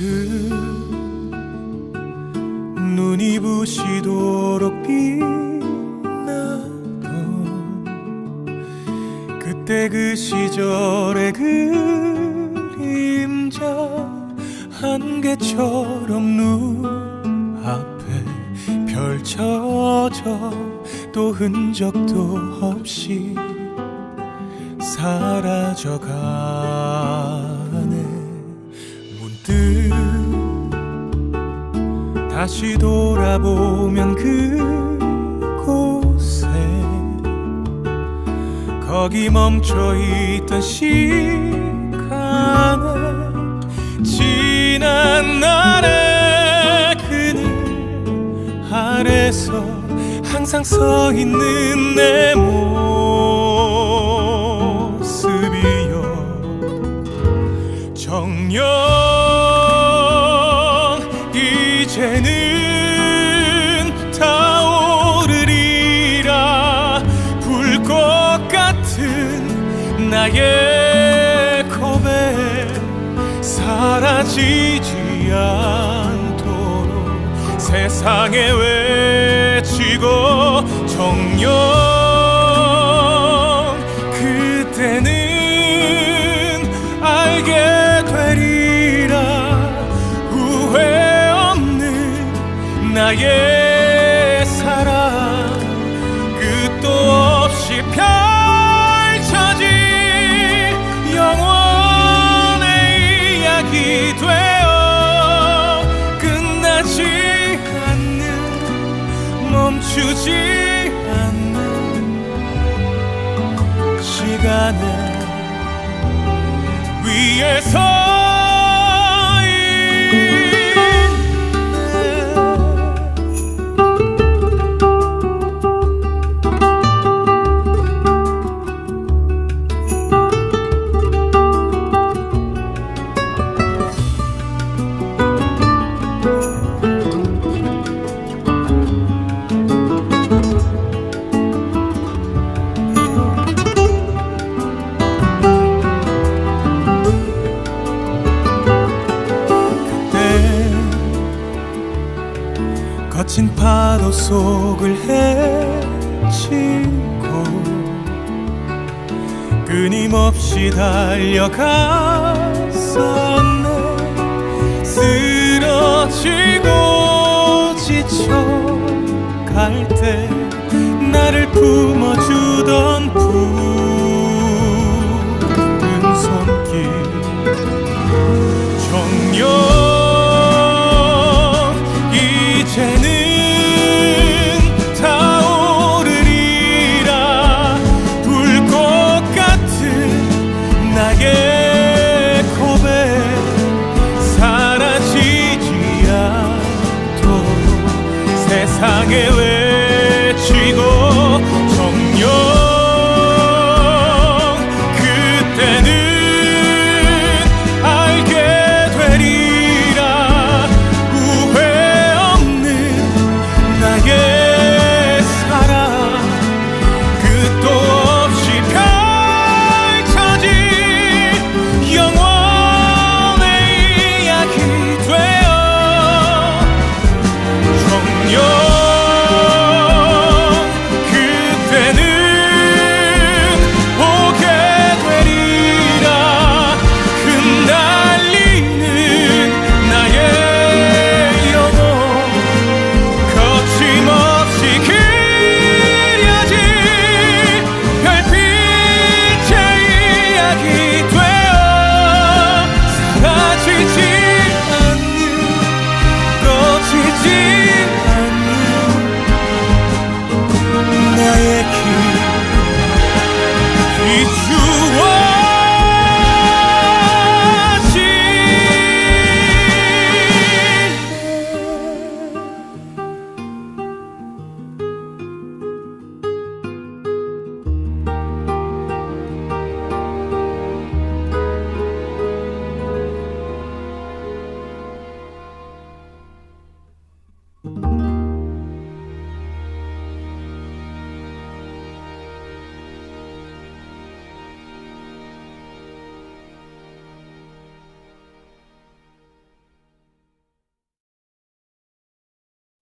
그 눈이 부시도록 빛나던 그때 그 시절의 그림자 한 개처럼 눈 앞에 펼쳐져 또 흔적도 없이 사라져가네. 문득 다시 돌아보면 그곳에 거기 멈춰 있던 시간에 지난 날의 그늘 아래서 항상 서 있는 내모 나의 고백 사라지지 않도록 세상에 외치고 정녕 그때는 알게 되리라. 후회 없는 나의 사랑 끝도 없이 펼 멈추지 않는 시간의 위에서 거친 파도 속을 헤치고 끊임없이 달려갔었네. 쓰러지고 지쳐갈 때 나를 품어주던 푸